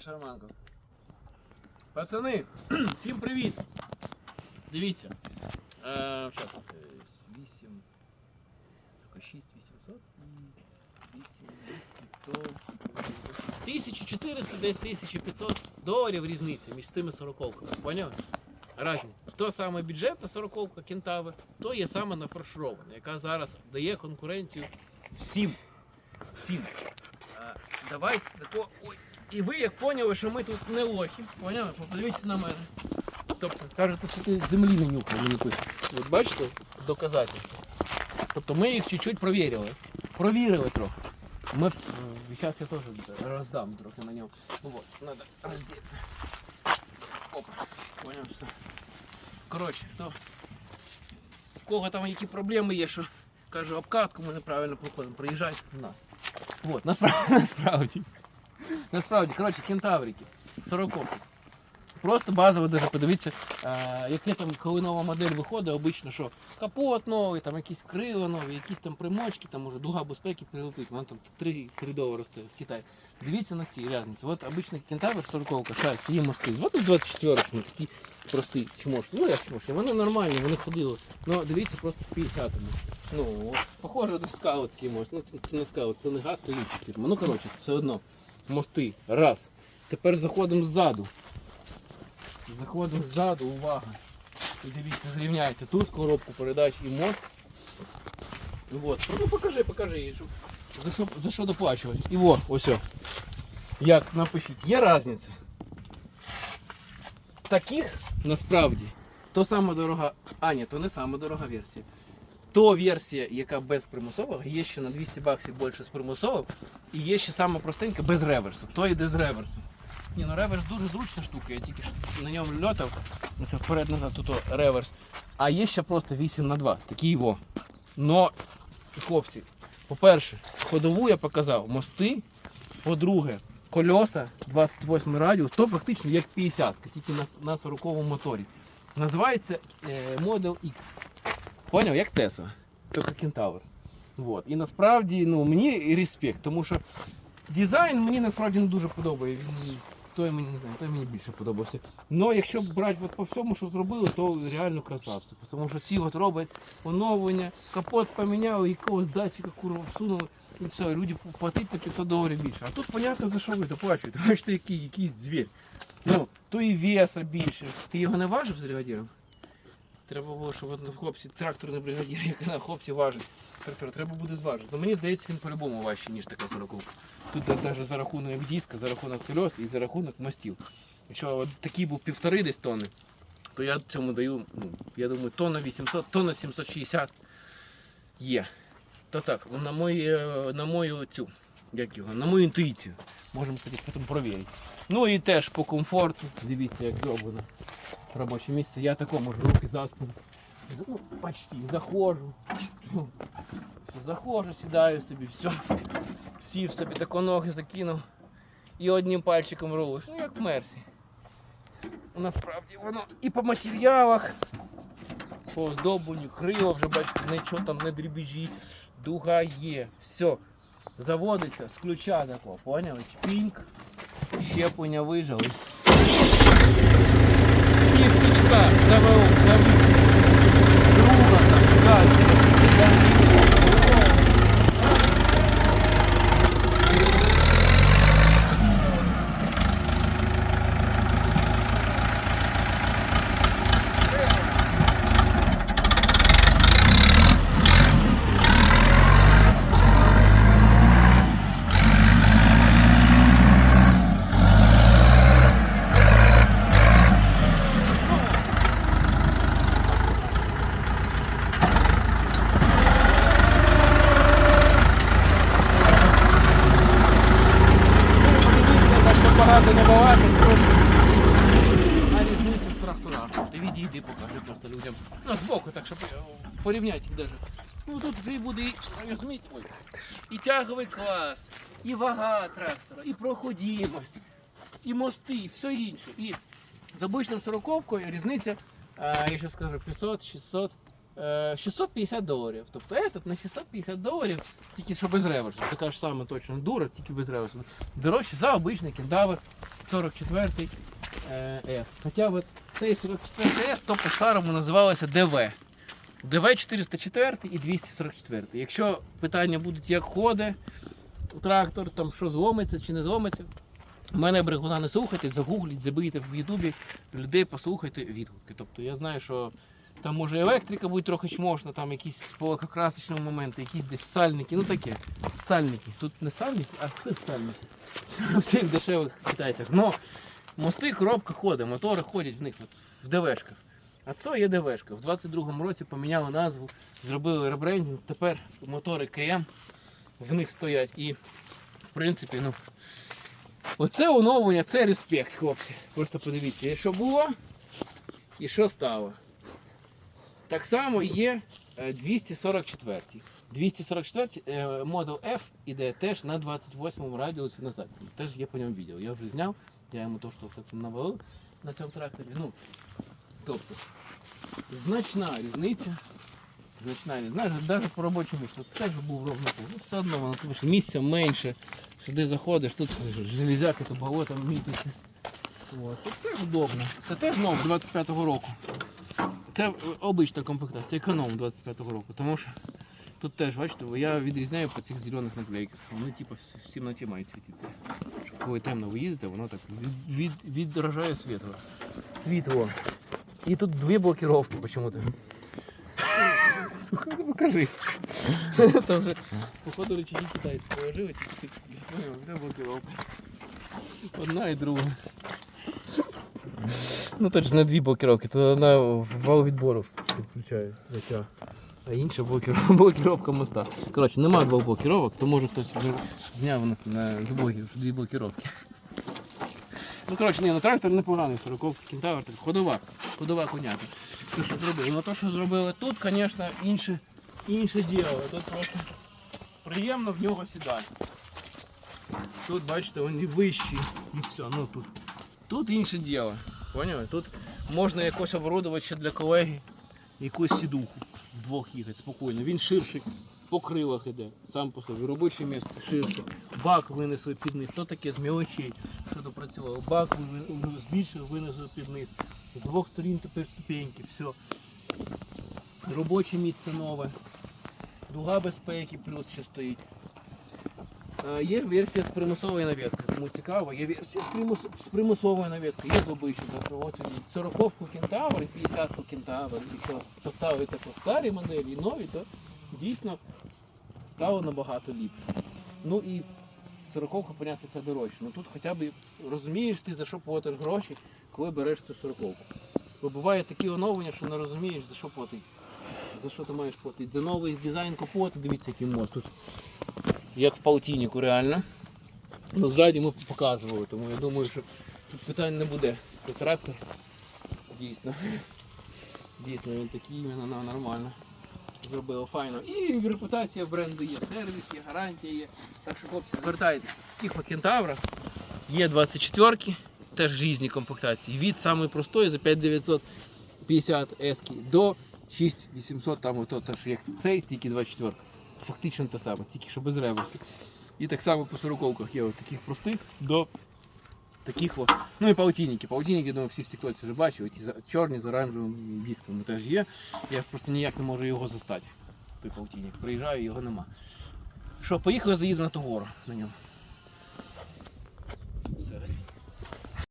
Шарманко. Пацани, всім привіт! Дивіться. Е, 8. Тільки 6 800 і 8 200, то 1400 десь 1500 доларів різниця між цими сороковками. Поняв? Разниця. То саме бюджетна сороковка Кентави, то є саме нафарширована, яка зараз дає конкуренцію всім. Всім. Е, давайте тако. Ой. І ви як поняли, що ми тут не лохи, поняли? Подивіться на мене. Тобто, кажете, що ти землі не нюхав, мені пишуть. От бачите, доказательства. Тобто ми їх чуть-чуть провірили. Провірили трохи. Ми зараз я теж роздам трохи на ньому. Вот, надо роздеться. Опа, поняв все. Коротше, то в кого там які проблеми є, що каже, обкатку ми неправильно проходимо, приїжджайте до нас. Вот, насправді, насправді. Насправді, коротше, кентаврики, сороковки. Просто базово даже подивіться, е, яке там, коли нова модель виходить, обично, що капот новий, там якісь крила нові, якісь там примочки, там може дуга безпеки прилепить, вона там 3, 3 долари стоїть в Китаї. Дивіться на ці різниці. От обичний кентавр 40 шайс, є мости. От тут 24 ну, такі прості чмошні. Ну як чмошні, вони нормальні, вони ходили. Ну дивіться просто в 50-му. Ну, от, похоже на скаутський мост. Ну, це не скаут, це не гад, це лічить фірма. Ну коротше, все одно. Мости. Раз. Тепер заходимо ззаду. Заходимо ззаду, увага. Дивіться, зрівняйте. Тут коробку передач і мост. Вот. Ну покажи, покажи. щоб- За що, за що доплачувати. І во, ось. о. Як напишіть, є різниця. Таких насправді то сама дорога. А, ні, то не сама дорога версія. То версія, яка без примусового, є ще на 200 баксів більше з примусовим, і є ще сама простенька без реверсу. То йде з реверсом. Ні, ну реверс дуже зручна штука, я тільки на ньому льотав, ось вперед-назад, тут реверс. А є ще просто 8 на 2 такий його. Но, хлопці, по-перше, ходову я показав, мости, по-друге, кольоса 28 радіус, то фактично як 50, тільки на, на 40 моторі. Називається е, Model X. Поняв, як Tesla, тільки Кентавр. Вот. І насправді ну, мені респект, тому що дизайн мені насправді не дуже подобає. Він той мені не знаю, той мені більше подобався. Ну, якщо брати от по всьому, що зробили, то реально красавці. Тому що всі от роблять оновлення, капот поміняли, якогось датчика курва всунули. І все, люди платять на 500 доларів більше. А тут понятно за що ви доплачуєте. Бачите, який, який звір. Ну, то і веса більше. Ти його не важив з бригадіром? Треба було, щоб от, хлопці, трактор не бригадір, як на хлопці важить. Трактор треба буде зважити. Ну мені здається, він по-любому важчий, ніж така 40 Тут навіть за рахунок диска, за рахунок колес і за рахунок мостів. Якщо такий був півтори десь тонни, то я цьому даю, ну, я думаю, тонна 800, тонна 760 є. То так, на мою, е, на мою цю, як його, на мою інтуїцію. Можемо потім перевірити. Ну і теж по комфорту. Дивіться, як зроблено робоче місце. Я тако можу руки за спину. Ну, почти заходжу. Заходжу, сідаю собі, все. Сів собі тако ноги закинув. І одним пальчиком рулиш. Ну як Мерсі. Насправді воно і по матеріалах, по оздобленню, крила вже бачите, нічого там не дрібіжить. Дуга є. Все. Заводиться з ключа такого, поняли? Чпіньк, щеплення вижали. Північка завел, завів. Друга там, далі. Так багато не багато, просто. А різницю в тракторах. Відійди, покажи просто людям. Ну, збоку, так, щоб е, порівняти їх даже. Ну тут вже буде, і, ой, і тяговий клас, і вага трактора, і проходимость, і мости, і все інше. І з обичним сороковкою різниця, е, я ще скажу, 500, 600, Е, 650 доларів. Тобто этот на 650 доларів, тільки що без реверсу. Така ж сама точно дура, тільки без реверсу. Дорожче за обичний кентавр 44 е, F. Хоча от цей 44 F, то по-старому називалося ДВ. ДВ 404 і 244. Якщо питання будуть, як ходить трактор, там що зломиться чи не зломиться, мене бригуна не слухайте, загугліть, забийте в Ютубі людей, послухайте відгуки. Тобто я знаю, що там може електрика буде трохи чмошна, там якісь полакокрасочні моменти, якісь десь сальники, ну таке. Сальники. Тут не сальники, а сальники. В всіх дешевих китайцях. Но мости, коробка ходить, мотори ходять в них от, в ДВшках. А це є ДВшка. В 22-му році поміняли назву, зробили ребрендінг. Тепер мотори КМ в них стоять. І в принципі, ну. Оце оновлення, це респект, хлопці. Просто подивіться, що було і що стало. Так само є е, 244. 244 е, Model F іде теж на 28 радіусі назад. Теж є по ньому відео. Я вже зняв, я йому то, що навалив на цьому тракторі. Ну, тобто, значна різниця. Значна різниця. Навіть по робочому місцю. Тут теж був ровно. Ну, все одно воно тому що місця менше. Сюди заходиш, тут железяка, то болото мітиться. Тут теж удобно. Це теж нов 25-го року. Це обична комплектація, економ 25-го року. Тому що тут теж, бачите, я відрізняю по цих зелених наклейках. Вони типу в темноті мають світитися. Коли темно ви їдете, воно так від, від, відражає світло. Світло. І тут дві блокировки почему-то. Сука, ну покажи. Там же, походу, речі китайці положили, тільки ти де. Одна і друга. Ну це ж не дві блокировки, то одна вал відбору включає життя. А інша блокировка, блокировка моста. Коротше, нема двох блокировок, то може хтось вже зняв у нас на з дві блокировки. Ну коротше, ні, ну трактор непоганий, 40 кентавр, так, ходова, ходова конята. Те, що зробили. Ну то, що зробили тут, звісно, інше, інше діло. Тут просто приємно в нього сідати. Тут, бачите, вони вищі і все. Ну тут. Тут інше діло. Поняли? Тут можна якось оборудувати ще для колеги якусь сідуху. Вдвох їхати спокійно. Він ширший по крилах іде, сам по собі. Робоче місце ширше. Бак винесли під низ. То таке з мілочей, що допрацював. Бак збільшив, винесли під низ. З двох сторін тепер ступеньки, все. Робоче місце нове. Дуга безпеки плюс ще стоїть. Е, Є версія з примусовою навіскою, кому цікаво, є версія з, примус... з примусовою навіскою, є з так що ось 40-ку кентавр і 50-ку кентавр. Якщо поставити по старій моделі і нові, то дійсно стало набагато ліпше. Ну і 40-ку, понятно, це дорожче. Ну тут хоча б розумієш ти за що платиш гроші, коли береш цю 40-ку. Бо буває такі оновлення, що не розумієш за що платити. За що ти маєш платити? За новий дизайн капоту, дивіться, який мост тут як в полтиннику реально. Ну, ззаді ми показували, тому я думаю, що тут питань не буде. Це трактор дійсно. Дійсно, він такий іменно на- нормально. Зробили файно. І репутація бренду є, сервіс є, гарантія є. Так що, хлопці, звертайтесь. Таких по. Є 24 теж різні комплектації. Від самої простої за 5950 ески до 6800, там ото теж як цей, тільки 24 фактично те саме, тільки що без реверсу. І так само по сороковках є от таких простих до таких от. Ну і паутінники. Паутінники, думаю, всі в тіктоці вже бачили, ті чорні з оранжевими дисками теж є. Я просто ніяк не можу його застати. Той паутінник. Приїжджаю, його нема. Що, поїхали, заїду на ту гору на ньому. Все,